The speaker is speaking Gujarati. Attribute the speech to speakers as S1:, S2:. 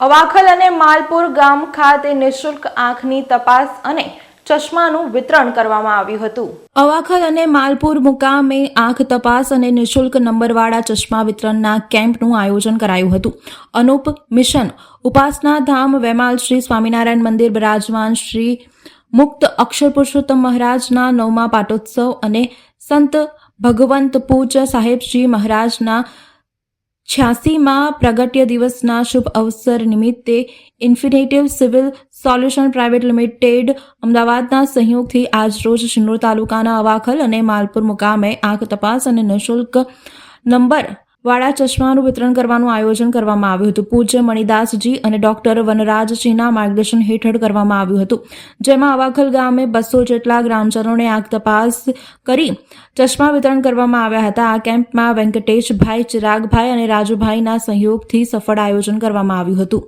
S1: અવાખલ અને માલપુર ગામ ખાતે નિઃશુલ્ક આંખની તપાસ અને ચશ્માનું વિતરણ કરવામાં આવ્યું હતું. અવાખલ અને માલપુર મુકામે આંખ તપાસ અને નિઃશુલ્ક નંબરવાળા ચશ્મા વિતરણના કેમ્પનું આયોજન કરાયું હતું. અનુપ મિશન, ઉપાસના ધામ, વેમાલ શ્રી સ્વામિનારાયણ મંદિર, બિરાજમાન શ્રી મુક્ત અક્ષર પુરુષોત્તમ મહારાજના નવમા પાટોત્સવ અને સંત ભગવંત પૂજ્ય સાહેબજી મહારાજના છ્યાસીમાં પ્રગટ્ય દિવસના શુભ અવસર નિમિત્તે infinitive civil solution private limited અમદાવાદના સહયોગથી આજરોજ શિનોર તાલુકાના અવાખલ અને માલપુર મુકામે આંખ તપાસ અને નિઃશુલ્ક નંબર વાળા ચશ્માનું વિતરણ કરવાનું આયોજન કરવામાં આવ્યું હતું. પૂજ્ય મણિદાસજી અને ડોક્ટર વનરાજજીના માર્ગદર્શન હેઠળ કરવામાં આવ્યું હતું. જેમાં અવાખલ ગામે બસો જેટલા ગ્રામજનોને આંખ તપાસ કરી ચશ્મા વિતરણ કરવામાં આવ્યા હતા. આ કેમ્પમાં વેંકટેશભાઈ ચિરાગભાઈ અને રાજુભાઈના સહયોગથી સફળ આયોજન કરવામાં આવ્યું હતું.